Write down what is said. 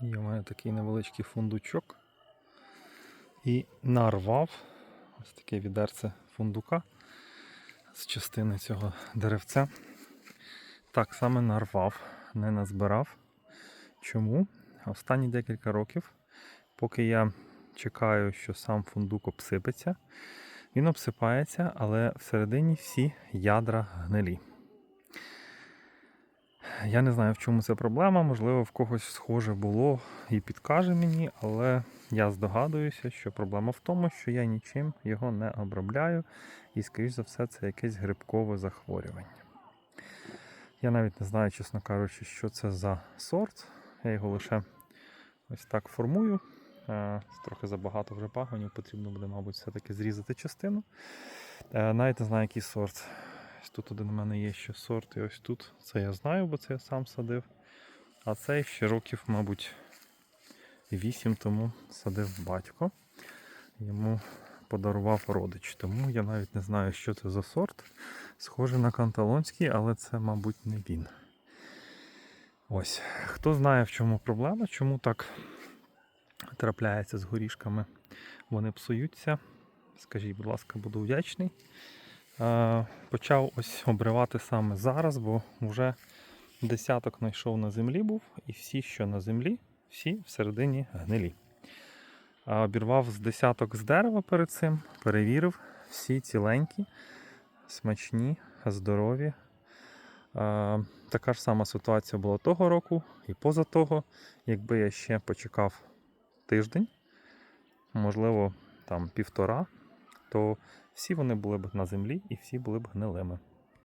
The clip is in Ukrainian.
У мене такий невеличкий фундучок. І нарвав ось таке відерце фундука з частини цього деревця. Так саме нарвав, не назбирав. Чому? Останні декілька років, поки я чекаю, що сам фундук обсипеться, він обсипається, але всередині всі ядра гнилі. Я не знаю, в чому це проблема, можливо, в когось схоже було і підкаже мені, але я здогадуюся, що проблема в тому, що я нічим його не обробляю, і, скоріш за все, це якесь грибкове захворювання. Я навіть не знаю, чесно кажучи, що це за сорт. Я його лише ось так формую. Е, Трохи забагато вже пагонів, потрібно буде, мабуть, все-таки зрізати частину. Е, Навіть не знаю, який сорт. Тут один у мене є ще сорт, і ось тут. Це я знаю, бо це я сам садив. А цей ще років, мабуть, 8 тому садив батько. Йому подарував родич. Тому я навіть не знаю, що це за сорт. Схоже на канталонський, але це, мабуть, не він. Ось. Хто знає, в чому проблема, чому так трапляється з горішками, вони псуються. Скажіть, будь ласка, буду вдячний. Е, Почав ось обривати саме зараз, бо вже десяток знайшов на землі був, і всі, що на землі, всі всередині гнилі. Обірвав з десяток з дерева перед цим, перевірив, всі ціленькі, смачні, здорові. Е, Така ж сама ситуація була того року і поза того, якби я ще почекав тиждень, можливо, там півтора, то всі вони були б на землі і всі були б гнилими.